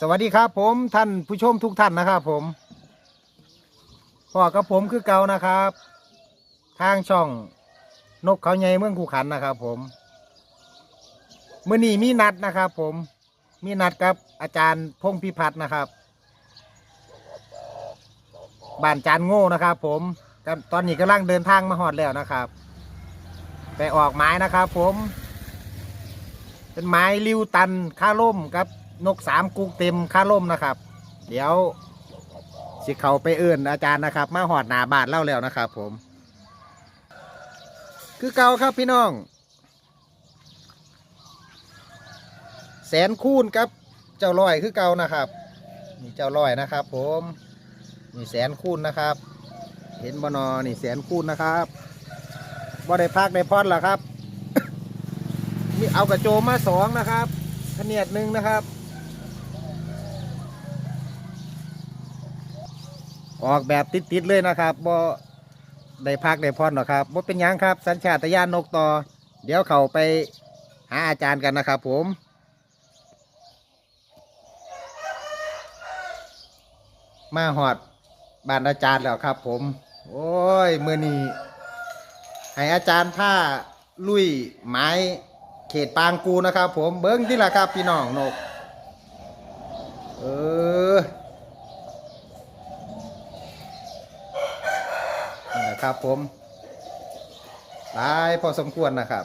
สวัสดีครับผมท่านผู้ชมทุกท่านนะครับผมพ่อกับผมคือเก่านะครับ ทางช่องนกเขาใหญ่เมืองคูขันนะครับ ผมเมื่อนี้มีนัดนะครับ ผมมีนัดกับอาจารย์พงพิพัฒน์นะครับบ้านจานโง่นะครับ ผมตอนนี้กำลังเดินทางมาหอดแล้วนะครับ ไปออกไม้นะครับ ผม เป็นไม้ริวตันค่าล่มครับ นกสามกุกเต็มค่าล่มนะครับ เดี๋ยวสิเขาไปเอื่นอาจารย์นะครับ มาหอดหนาบาทเล่าแล้วนะครับ ผม คือเก่าครับพี่น้อง แสนคูณครับเจ้าลอยคือเก่านะครับนี่เจ้าลอยนะครับ ผมนี่แสนคูณนะครับ เห็นบนอนี่แสนคูณนะครับบ่ได้พักได้พอดหรอครับนี่เอากระโจมมาสองนะครับขเนียดหนึ่งนะครับ ออกแบบติดๆเลยนะครับบ่ได้พักได้พอดหรอกครับบ่เป็นหยังครับ สัญชาตญาณนกต่อ เดี๋ยวเขาไปหาอาจารย์กันนะครับผม มาหอดบ้านอาจารย์แล้วครับผม โอ้ยมือนี้ให้อาจารย์ผ้าลุยไม้เขตปางกูนะครับผมเบิ้งที่ละครับพี่น้องนก เออ นี่นะครับผมตายพอสมควรนะครับ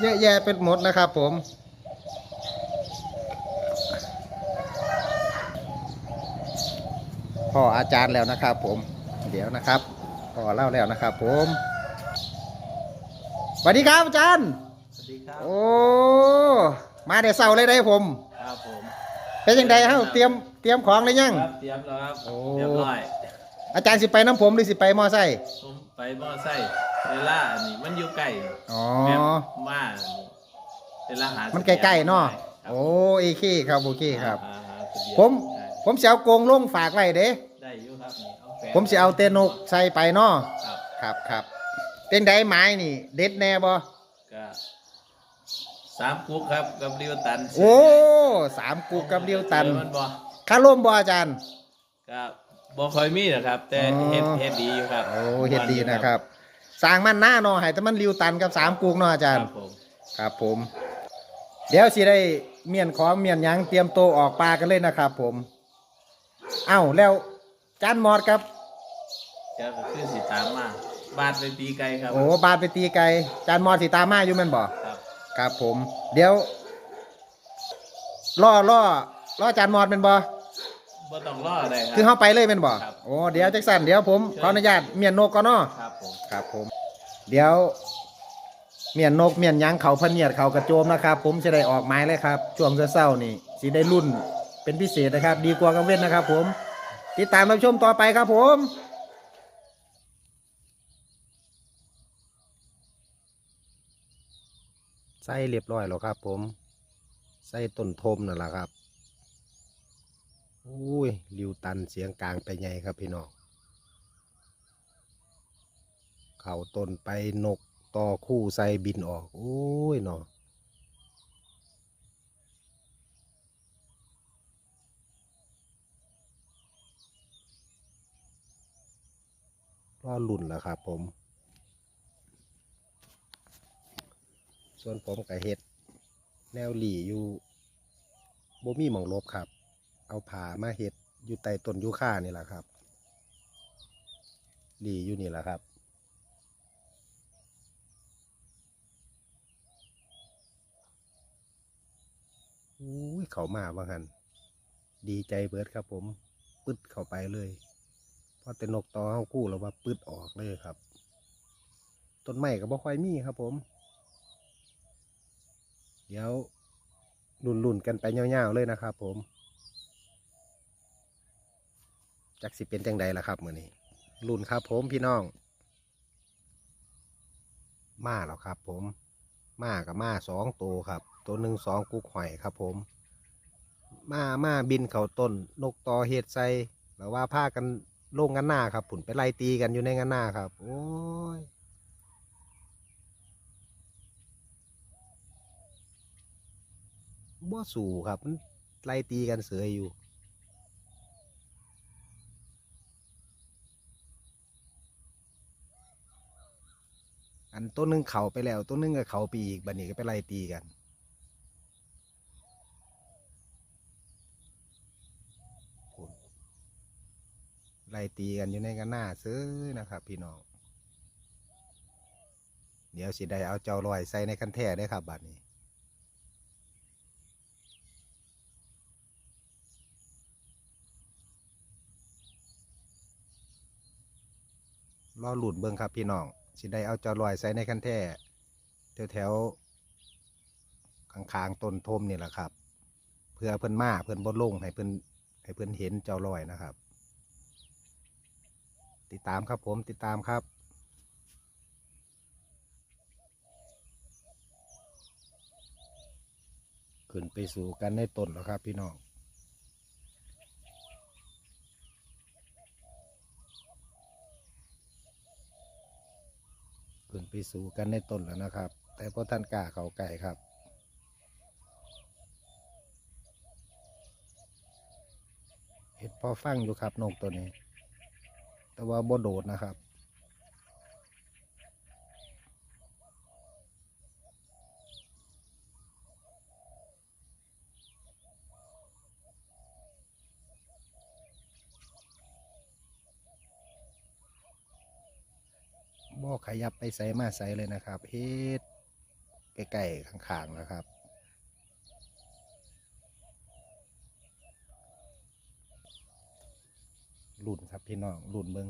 เยอะแยะเป็นหมดนะครับผม พ่ออาจารย์แล้วนะครับผม เดี๋ยวนะครับ พ่อเล่าแล้วนะครับผมสวัสดีครับอาจารย์ สวัสดีครับ โอ้ มาแต่เสาเลยได้ผมครับผม เป็นยังไงเฮ้าเตรียมเตรียมของเลยยัง ครับเตรียมแล้วครับโอ้ เรียบร้อยอาจารย์สิไปน้ำผมหรือสิไปมอไซค์ผมไปมอไซค์เวลาอันนี้มันอยู่ใกล้อ๋อแม่มาเวลาหามันใกล้ๆเนาะครับโอ้เอเคครับโอเคครับหาหาทะเบียนผมได้ผมสิเอากรงลงฝากไว้เด้ ได้อยู่ครับนี่เอาแฟนผมสิเอาเตนกใส่ไปเนาะครับครับครับเป็นไดไม้นี่ เด็ดแน่บ่ก็ สามกุ๊กครับกับริวตันโอ้สามกุกกับเดียวตันเจอมันบ่คาร่มบ่อาจารย์ก็บ่ค่อยมีนะครับ แต่อ๋อ เฮ็ดเฮ็ดดีอยู่ครับโอ้เฮ็ดดีนะครับสร้างมันหน้าเนาะให้แต่มันริวตันกับสามกุกเนาะอาคจารรัย์บผมครับผม เดี๋ยวสิได้เมียนของเมียนหยังเตรียมโตวออกปลากันเลยนะครับผม เอ้าแล้วจานมอดครับเจ้าก็คือสิตามมาบาดไปตีไกลครับโอ้บาดไปตีไก่จานมอดสิตามมาอยู่แม่นบ่ ครับครับผม เดี๋ยวล่อล่อล่อจานมอดเป็นบ่บ่ต้องรอได้ครัคือเข้าไปเลยเป็นบ่ครับ โอ้เดี๋ยวจักสันเดี๋ยวผมขออนุญาตเมียนนกก่อนเนาะครับผมครับผม เดี๋ยว เมียนนกเมียนหยังเขาพะเนียดเขากระโจมนะครับ ผมจะได้ออกไม้เลยครับช่วงเช้าๆนี่สิได้รุ่นเป็นพิเศษนะครับ ดีกว่ากังเว้นนะครับ ผม ติดตามรับชมต่อไปครับผม ใส่เรียบร้อยแล้วครับผม ใส่ต้นทมนั่นแหละครับอุ้ยริวตันเสียงกลางไปไงครับพี่น้องเข่าต้นไปนกต่อคู่ใส่บินออกโอ้ยเนาะรอลุ่นแล้วครับผม ส่วนผมกับเฮ็ดแนวหลีอยู่บ่มีหมองลบครับ เอาผามาเฮ็ดอยู่ใต้ต้นยูคานี่แหละครับ หลีอยู่นี่แหละครับอุ้ยเขามาว่างันดีใจเบิดครับผม ปึ๊ดเข้าไปเลยพอแต่นกตอเฮากู้แล้วว่าปึ๊ดออกเลยครับ ต้นไม้ก็บ่ค่อยมีครับผม เดี๋ยวลุ่นๆกันไปเงาวๆเลยนะครับผมจักสิเป็นจังใดล่ะครับมือนี้ลุ่นครับผมพี่น้อง มาแล้วครับผม มากับมาสองตัวครับ ตัวหนึ่งสองกุกหอยครับผม มามาบินเขาต้น นกตอเห็ดใส่แล้วว่าพากันโล่งกันหน้าครับผุนไปไล่ตีกันอยู่ในกันหน้าครับ โอ้ย บ่สู่ครับมันไล่ตีกันเสืออยู่ อันตัวหนึงเขาไปแล้วตัวหนึงก็เขาไปอีกบัดนี้ก็ไปไล่ตีกันไล่ตีกันอยู่ในกันหน้าซื้อนะครับ พี่น้อง เดี๋ยวสิได้เอาเจ้าลอยใส่ในคันแท่ได้ครับบัดนี้ รอหลุดเบิ่งครับพี่น้อง สิได้เอาเจ้าลอยใส่ในคันแท่แถวแถวๆข้างๆต้นทมนี่แหละครับ เพื่อเพิ่นมาเพิ่นบ่ลงให้เพิ่นให้เพิ่นเห็นเจ้าลอยนะครับ ติดตามครับผมติดตามครับขึ้นไปสู่กันในต้นแล้วครับพี่น้อง ขึ้นไปสู่กันในต้นแล้วนะครับ แต่พอท่านกล้าเขาไก่ครับ เห็ดพอฟังอยู่ครับนกตัวนี้ แต่ว่าบ่โดดนะครับ บ่ขยับไปใส่มาใส่เลยนะครับเฮ็ดใกล้ๆข้างๆนะครับรุ่นครับพี่น้องรุ่นเบิง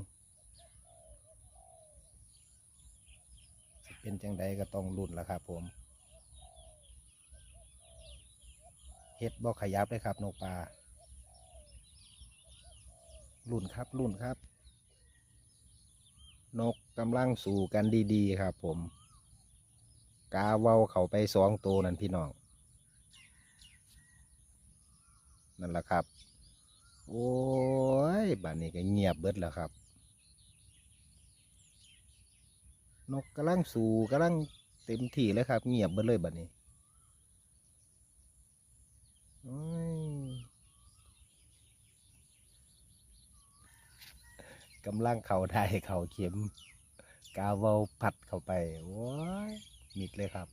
เป็นจังใดก็ต้องรุ่นแล้วครับผมเฮ็ดบ่ขยับเลยครับนกปลารุ่นครับรุ่นครับ นกกำลังสู่กันดีๆ ครับผม กาเว้าเขาไปสองตัวนั่นพี่น้อง นั่นแหละครับ โอ้ยบ้านนี้ก็เงียบเบิดแล้วครับ นกกำลังสู่กำลังเต็มที่เลยครับ เงียบเบิดเลยบ้านนี้โอ้ย กำลังเข่าได้เข่าเข็ม กาวเวาพัดเข้าไปโอ้ยมิดเลยครับ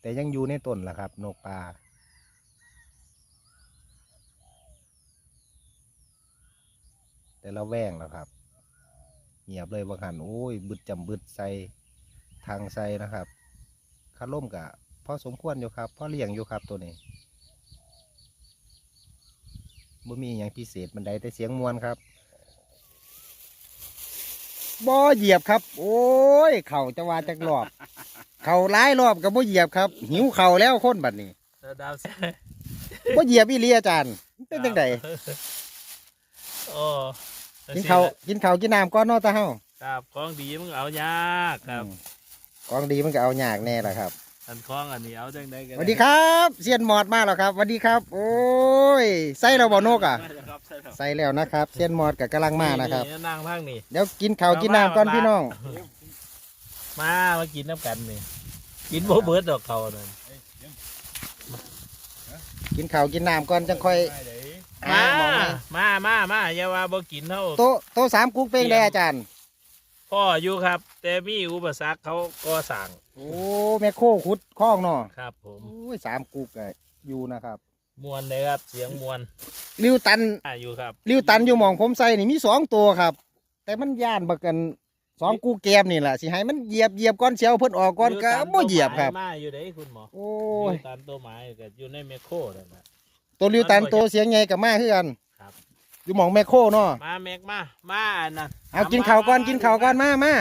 แต่ยังอยู่ในต้นล่ะครับ นกปลาแต่ละแว่งแล้วครับ เงียบเลยบางหันโอ้ยบึดจำบึดใส่ทางใส่นะครับคาร่มกะพอสมควรอยู่ครับพอเลี้ยงอยู่ครับตัวนี้บ่มีอย่างพิเศษมันใดแต่เสียงมวนครับ บ่เหยียบครับ โอ้ย เข่าจะว่าจักรอบ เข่าหลายรอบกับบ่เหยียบครับ หิวเข่าแล้วคนบัดนี้แล้วดาวแซ่บ่เหยียบอีเลียอาจารย์มันเป็นจังไดโอ้กินข้าวกินข้าวกินน้ำก่อนเนาะตาเฮาครับของดีมึงเอายากครับอืมของดีมันก็เอายากแน่แหละครับอันของอันนี้เอาจังไดกันสวัสดีครับเซียนหมอดมาแล้วครับสวัสดีครับ โอ้ยใส่เราบ่นกอะครับ ใช่ครับใส่แล้วนะครับเซียนหมอดกับกำลังมานะครับนั่งพังนี่เดี๋ยวกินข้าวกินน้ำก่อนพี่น้อง มามากินน้ำกันนี่กินโบเบิร์ดดอกเขานั่นกินข้าวกินน้ำก่อนจังค่อยมาหมองให้มามามาอย่าว่าบ่กินเท่าโต๊ะโต๊ะสามกุ๊กเป็นเลยอาจารย์ พ่ออยู่ครับ แต่มีอุปสรรคเขาก็สั่งโอ้แม่โคขุดคล้องเนาะครับ ผมโอ้ยสามกุ๊กอะอยู่นะครับ มวนเลยครับ เสียงมวนริวตันอ่าอยู่ครับริวตันอยู่หมองผมใส่นี่มีสองตัวครับ แต่มันย่านบักกันสองกูแกมนี่แหละสิให้มันเหยียบเหยียบก้อนเชียวเพิ่นออกก้อนก็บ่เหยียบครับมาอยู่ไหนคุณหมอโอ้อยู่ยตามตัวหมายก็อยู่ในแมคโครนั่นแหละตัวริวตันตัวเสียงไงกับมาคือกันครับอยู่หมองแมคโครเนาะมาแม็กมามาอันนั้นเอากินข้าวก่อนกินข้าวก่อนมามา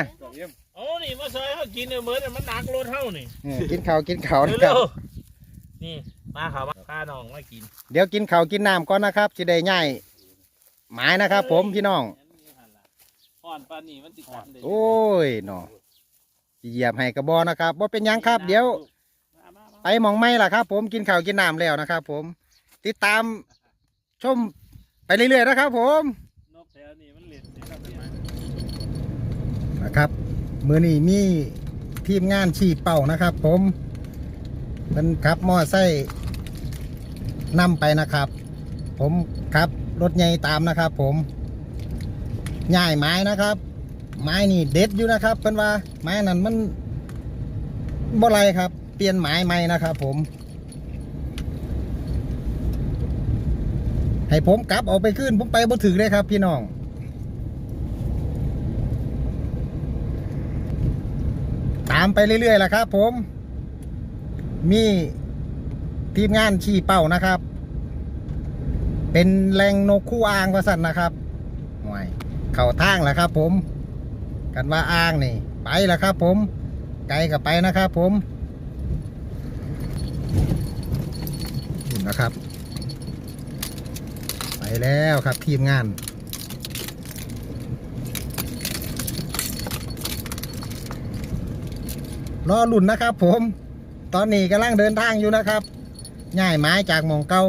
โอ้นี่มาซอยเขากินเนี่ยเหมือนมันหนักรถเท่านี่เออกินข้าวกินข้าวนะคเร็รับวๆนี่ มาเขามาพาน้องมากินเดี๋ยวกินข้าวกินน้ำก่อนนะครับสิได้ง่ายหมายนะครับผมพี่น้องอ่อนปานนี่มันติดกันเลยโอ้ยเนาะสิเหยียบให้กระบอนะครับว่าเป็นหยังครับ เดี๋ยว มามามาไปหมองไม่ล่ะครับ ผมกินข้าวกินน้ำแล้วนะครับผม ติดตามชมไปเรื่อยๆนะครับผม นกแถวนี้มันเล่นสิครับเนี่ยนะครับมือนี้มีทีมงานชี้เป่านะครับ ผมเป็นขับมอไซค์ นำไปนะครับ ผมครับรถใหญ่ตามนะครับ ผมง่ายไม้นะครับ ไม้นี่เด็ดอยู่นะครับเพิ่นว่าไม้นั้นมันบ่ไรครับ เปลี่ยนไม้ใหม่นะครับ ผม ให้ผมกลับเอาไปขึ้นผมไปบ่ถึงเลยครับ พี่น้องตามไปเรื่อยๆแหละครับ ผมมี ทีมงานชี้เป้านะครับ เป็นแรงนกคู่อ่างว่าสันนะครับห่วยเข่าทางแหละครับ ผม กันว่าอ่างนี่ ไปแล้วครับ ผม ไกลกับไปนะครับ ผมนี่นะครับ ไปแล้วครับทีมงานรอลุ่นนะครับผม ตอนนี้กำลังเดินทางอยู่นะครับ ง่ายไม้จากหมองเก่า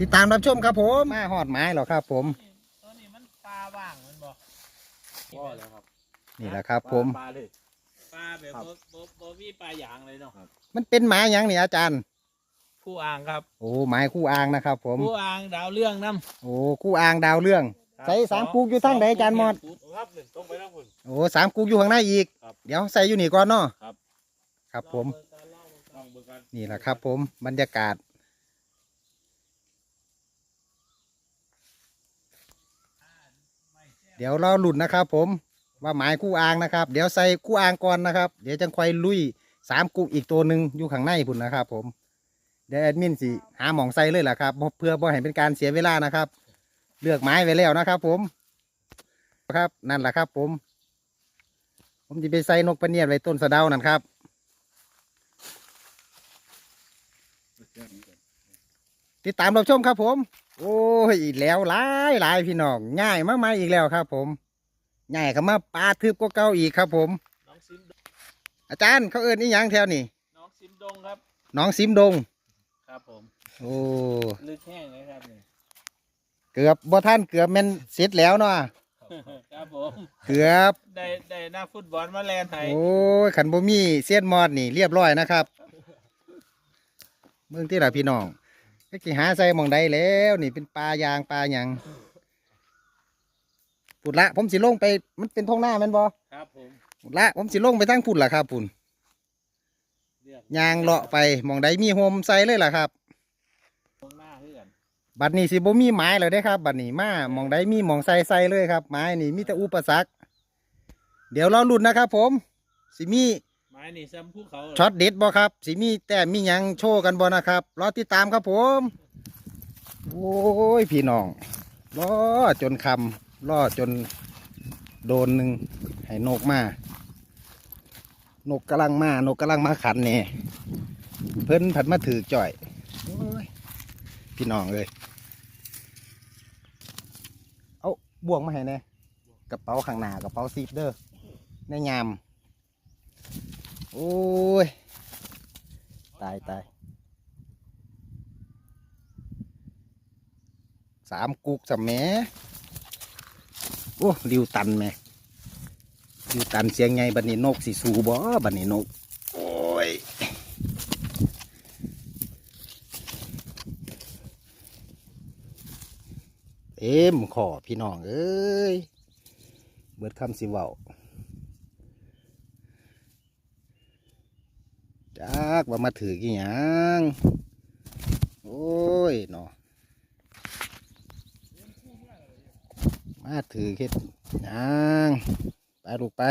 ติดตามรับชมครับผมมาหอดไม้หรอครับ ผมตอนนี้มันปลาว่างมันบอกพ่อแล้วครับ นี่แหละครับ ผมปลาเลยปลาแบบครับบ่บ่บ่มีปลาหยางเลยเนาะมันเป็นไม้หยังนี่อาจารย์ผู้อ่างครับโอ้ไม้คู่อ่างนะครับ ผมผู้อ่างดาวเรื่องน้ำโอ้คู่อ่างดาวเรื่องใส่สามกุกอยู่ทางไหนอาจารย์มอดครับหนึ่งต้องไปแล้วคุณโอ้สามกุกอยู่ข้างในอีกครับเดี๋ยวใส่อยู่นี่ก่อนเนาะครับ ครับผมลองเบิ่งกั นี่แหละครับ ผมบรรยากาศ เดี๋ยวเรอหลุดนะครับ ผมว่าหมายคู่อ่างนะครับ เดี๋ยวใส่คู่อ่างก่อนนะครับ เดี๋ยวจังค่อยลุยสามกุกอีกตัวหนึ่งอยู่ข้างในพุ่นนะครับ ผมเดี๋ยวแอดมินสิหาหมองใส่เลยแหละครับบ่เพื่อบ่ให้เป็นการเสียเวลานะครับ เลือกไม้ไว้แล้วนะครับ ผมครับนั่นแหละครับ ผม ผมจะไปใส่นกปะเนียดไว้ต้นสะเดานั่นครับ ติดตามรับชมครับผม โอ้ยอีกแล้วหลายหลายพี่น้องง่ายมากมายอีกแล้วครับ ผมง่ายก็มาปลาทึบก็เก่าอีกครับ ผม น้องซิมอาจารย์เขาเอิ้นนี่ยังแถวนี่น้องซิมดงครับ น้องซิมดง ครับผม โอ้ลึกแห้งเลยครับนี่เกือบบ่ท่านเกือบแม่นเสร็จแล้วเนาะครับผมเกือบได้ได้นักฟุตบอลมาแลนไทยโอ้ยขันบ่มีเสียนมอดนี่เรียบร้อยนะครับ เมืองที่ละพี่น้องก็สิหาใส่หมองใดแล้ว นี่เป็นปลายางปลาหยังปุดละ ผมสิลงไป มันเป็นท้องหน้าแมันบ่ครับผมปุดละ ผมสิลงไปทางพุ่นล่ะครับพุ่นเลือกยางเลาะไปหมองใดมีโฮมใส่เลยล่ะครับ ตรงหน้าเพื่อนบัดนี้สิบ่มีไม้เลยได้ครับ บัดนี้มาหมองใดมีหมองใส่ใส่เลยครับ ไม้นี่มีแต่อุปสรรค เดี๋ยวรอลุ้นนะครับผม สิมี ไม้นี่ซ้ำภูเขาช็อตเด็ดบ่ครับสิมีแต่มีหยังโชว์กันบ่นะครับรอติดตามครับผม โอ้ยพี่น้องรอจนคำรอจนโดนหนึ่งให้นกมา นกกำลังมานกกำลังมาขันเนี่ยเพิ่นผัดมาถือจ่อยโอ้ยพี่น้องเลยเอาบ่วงมาให้แน่กระเป๋าข้างหน้ากระเป๋าซีฟเด้อในยาม โอ้ย ตายตายสามกุกสามแหมโอ้ริวตันแม่ริวตันเสียงไงบันนี้นกสิสูบ่บันนี้นก โอ้ยเอ็มขอพี่น้องเอ้ย เบิดคำสิเว้า จักว่ามาถือกี่หยังโอ้ยเนาะมาถือเฮ็ดหยังไปลูกไป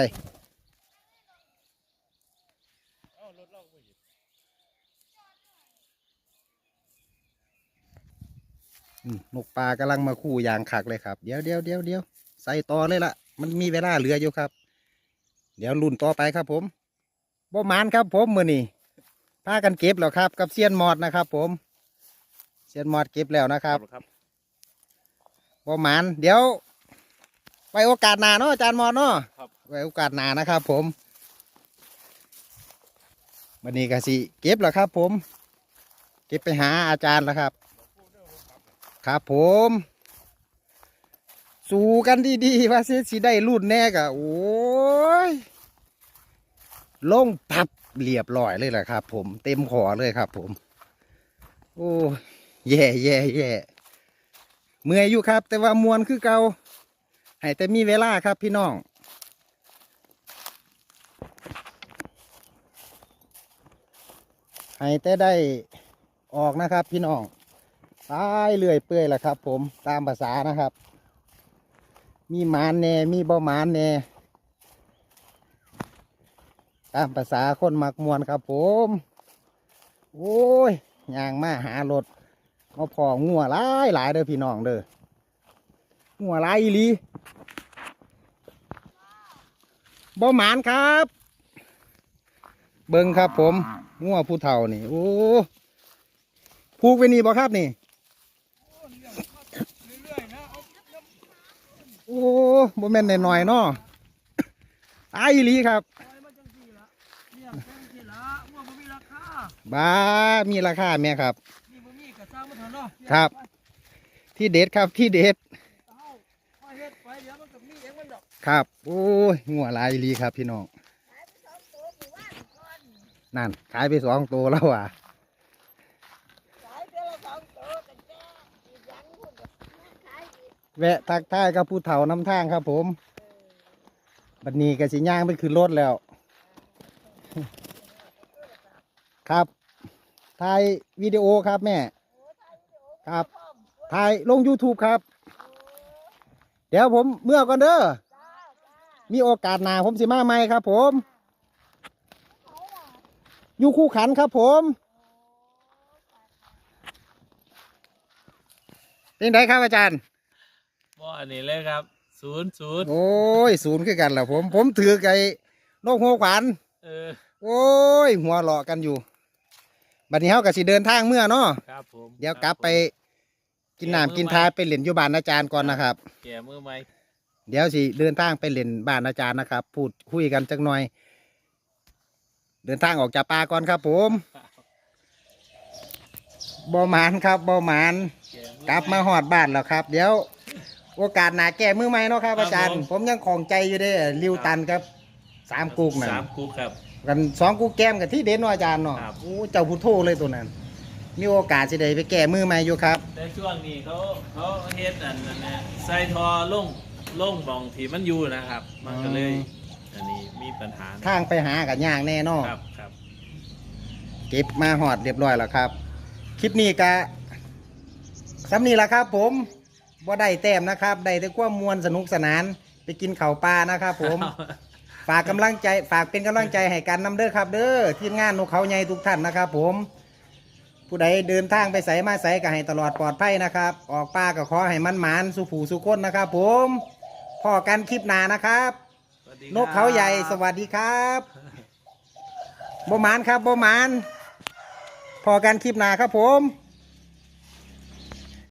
นกปลากำลังมาคู่ยางขักเลยครับ เดี๋ยวเดี๋ยวเดี๋ยวเดี๋ยวใส่ต่อเลยล่ะมันมีเวลาเหลืออยู่ครับ เดี๋ยวรุ่นต่อไปครับผมบ่มานครับผมมือนี่ พากันเก็บแล้วครับ กับเซียนมอดนะครับ ผมเซียนมอดเก็บแล้วนะครับครับประมาณเดี๋ยวไว้โอกาสหน้าเนาะอาจารย์มอดเนาะครับไว้โอกาสหน้านะครับ ผมวันนี้ก็สิเก็บแล้วครับ ผม เก็บไปหาอาจารย์แล้วครับ ครับผมสู้กันดีๆว่าสิสิได้รุ่นแน่กะโอ้ยลงพับ เรียบร้อยเลยแหละครับ ผมเต็มขอเลยครับ ผม โอ้แย่แย่แย่เมื่อยอยู่ครับ แต่ว่ามวนคือเก่าให้แต่มีเวลาครับพี่น้องให้แต่ได้ออกนะครับ พี่น้องตายเลื่อยเปื่อยแหละครับ ผมตามภาษานะครับ มีมานแน่มีบ่มานแน่ ตามภาษาคนมักมวนครับผม โอ้ยย่างมาหารถมาพองัวหลายหลายเด้อพี่น้องเด้องัวหลายอีลีบ่หมานครับ เบิ่งครับผมงัวผู้เฒ่านี่ โอ้ผูกไว้นี่บ่ครับนี่ โอ้บ่แม่นหน่อยๆเนาะตายอีหลีครับ บ้ามีราคาแม่ครับครับ ที่เด็ดครับที่เด็ดครับ โอ้ยงัวหลายอีหลีครับพี่น้องนั่น ขายไปสองตัวแล้วอะแวะทักทายกับผู้เฒ่านำทางครับผมบัดนี้ก็สิย่างไปขึ้นรถแล้ว ครับ ถ่ายวิดีโอครับแม่ ครับถ่ายลง YouTube ครับ เดี๋ยวผมเมื่อก่อนเด้อมีโอกาสหน้าผมสิมาใหม่ครับ ผมอยู่คู่ขันครับ ผมเป็นไงครับอาจารย์บ่อันนี้เลยครับศูนย์ศูนย์โอ้ยศูนย์คือกันแหละผม ผมถือไก่นกหัวขวานเออ โอ้ย หัวหลอกกันอยู่ บัดนี้เฮาก็สิเดินทางเมื่อเนาะครับผมเดี๋ยวกลับไปครับผมกินน้ำกินทาไปเล่นอยู่บ้านอาจารย์ก่อนนะครับ แก่มือใหม่เดี๋ยวสิเดินทางไปเล่นบ้านอาจารย์นะครับ พูดคุยกันจักหน่อย เดินทางออกจากป่าก่อนครับ ผมบ่หมานครับบ่หมานแก่มือกลับมาหอดบ้านแล้วครับ เดี๋ยว โอกาสหนาแก้มือใหม่เนาะครับอาจารย์ ผมยังของใจอยู่เด้ริวตันครับสามกุกนะสามกุ๊กครับ กันสองกุกแก้มกับที่เด่นเนาะอาจารย์เนาะครับ โอ้เจ้าพุทโธเลยตัวนั้น มีโอกาสสิได้ไปแก้มือใหม่อยู่ครับ แต่ช่วงนี้เขาเขาเฮ็ดอันนั้นนะใส่ทอลงลงบองที่มันอยู่นะครับ มันก็เลยอันนี้มีปัญหาทางไปหากันยากแน่เนอนครับครับ เก็บมาหอดเรียบร้อยแล้วครับ คลิปนี้กะสำนีละครับ ผมบ่ได้แต้มนะครับ ได้แต่ความมวลสนุกสนาน ไปกินข้าวปลานะครับ ผม ฝากกำลังใจฝากเป็นกำลังใจให้กันนำเด้อครับ เด้อทีมงานนกเขาใหญ่ทุกท่านนะครับ ผม ผู้ใดเดินทางไปใส่มาใส่ก็ให้ตลอดปลอดภัยนะครับ ออกป่าก็ขอให้มันหมานสุผูสุคนนะครับ ผมพอกันคลิปหน้านะครับ สวัสดีนกเขาใหญ่สวัสดีครับบ่หมานครับบ่หมาน พอกันคลิปหน้าครับผมค